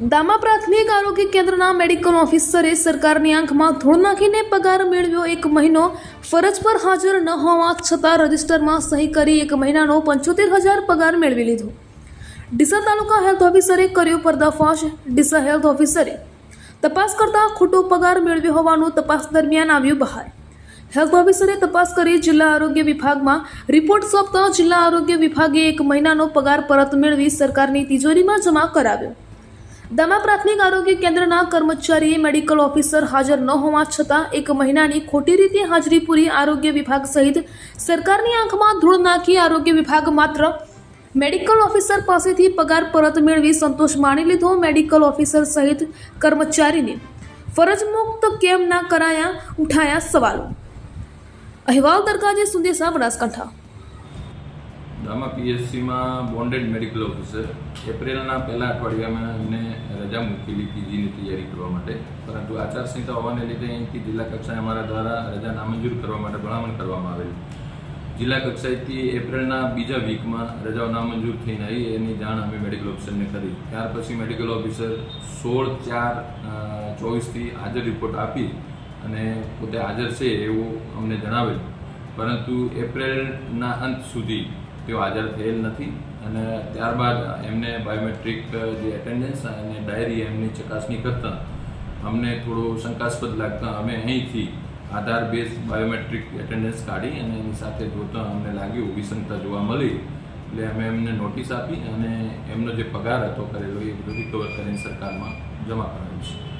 દામા પ્રાથમિક આરોગ્ય કેન્દ્રના મેડિકલ ઓફિસરે સરકારની આંખમાં ધૂળ નાખીને પગાર મેળવ્યો એક મહિનો, ફરજ પર હાજર ન હોવા છતાં રજિસ્ટરમાં સહી કરી એક મહિનાનો પંચોતેર હજાર પગાર મેળવી લીધો. ડીસા તાલુકા હેલ્થ ઓફિસરે કર્યો પર્દાફાશ. ડીસા હેલ્થ ઓફિસરે તપાસ કરતા ખોટો પગાર મેળવ્યો હોવાનું તપાસ દરમિયાન આવ્યું બહાર. હેલ્થ ઓફિસરે તપાસ કરી જિલ્લા આરોગ્ય વિભાગમાં રિપોર્ટ સોંપતા જિલ્લા આરોગ્ય વિભાગે એક મહિનાનો પગાર પરત મેળવી સરકારની તિજોરીમાં જમા કરાવ્યો. દમા પ્રાથમિક આરોગ્ય કેન્દ્રના કર્મચારીએ મેડિકલ ઓફિસર હાજર ન હોવા છતાં એક મહિનાની ખોટી રીતે હાજરી પૂરી આરોગ્ય વિભાગ સહિત સરકારની આંખમાં ધૂળ નાખી આરોગ્ય વિભાગ માત્ર મેડિકલ ઓફિસર પાસેથી પગાર પરત મેળવી સંતોષ માણી લીધો. મેડિકલ ઓફિસર સહિત કર્મચારીને ફરજ મુક્ત કેમ ના કરાયા? ઉઠાયા સવાલો. અહેવાલ દરગાજે સુંદેસા, બનાસકાંઠા. દામા પીએસસીમાં બોન્ડેડ મેડિકલ ઓફિસર એપ્રિલના પહેલા અઠવાડિયામાં એમને રજા મૂકેલી પીજીની તૈયારી કરવા માટે. પરંતુ આચારસંહિતા હોવાને લીધે અહીંથી જિલ્લા કક્ષાએ અમારા દ્વારા રજા નામંજૂર કરવા માટે ભલામણ કરવામાં આવેલી. જિલ્લા કક્ષાએથી એપ્રિલના બીજા વીકમાં રજાઓ નામંજૂર થઈને આવી. એની જાણ અમે મેડિકલ ઓફિસરને કરી. ત્યાર પછી મેડિકલ ઓફિસર સોળ ચાર ચોવીસથી હાજર રિપોર્ટ આપી અને પોતે હાજર છે એવું અમને જણાવેલ. પરંતુ એપ્રિલના અંત સુધી તેઓ હાજર થયેલ નથી અને ત્યારબાદ એમને બાયોમેટ્રિક જે એટેન્ડન્સ અને ડાયરી એમની ચકાસણી કરતાં અમને થોડું શંકાસ્પદ લાગતા અમે અહીંથી આધાર બેઝ બાયોમેટ્રિક એટેન્ડન્સ કાઢી અને એની સાથે જોતા અમને લાગ્યું, વિસંગતા જોવા મળી. એટલે અમે એમને નોટિસ આપી અને એમનો જે પગાર હતો કરેલો એ બધું રિકવર કરીને સરકારમાં જમા કરાવ્યું છે.